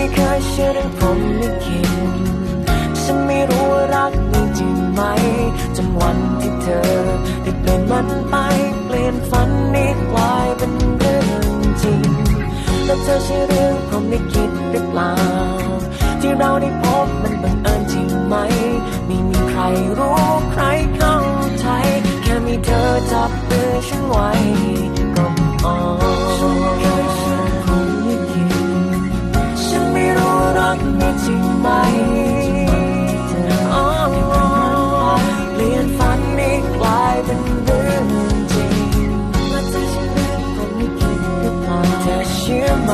ไม่เคยเชื่อเรื่องผมลิขิตฉันไม่รู้ว่ารักมีจริงไหมจนวันที่เธอได้เปลี่ยนมันไปเปลี่ยนฝันนี้กลายเป็นเรื่องจริงแล้วเธอเชื่อเรื่องผมลิขิตหรือเปล่า ที่เราได้พบมันบังเอิญจริงไหม ไม่มีใครรู้ใครเข้าใจ แค่มีเธอจับมือฉันไว้ รักมีจริงไหมอ๋อเปลี่ยนฝันนี้กลายเป็นเรื่องจริงและเธอเชื่อเรื่องผมลิขิตหรือเปล่าเธอเชื่อไหม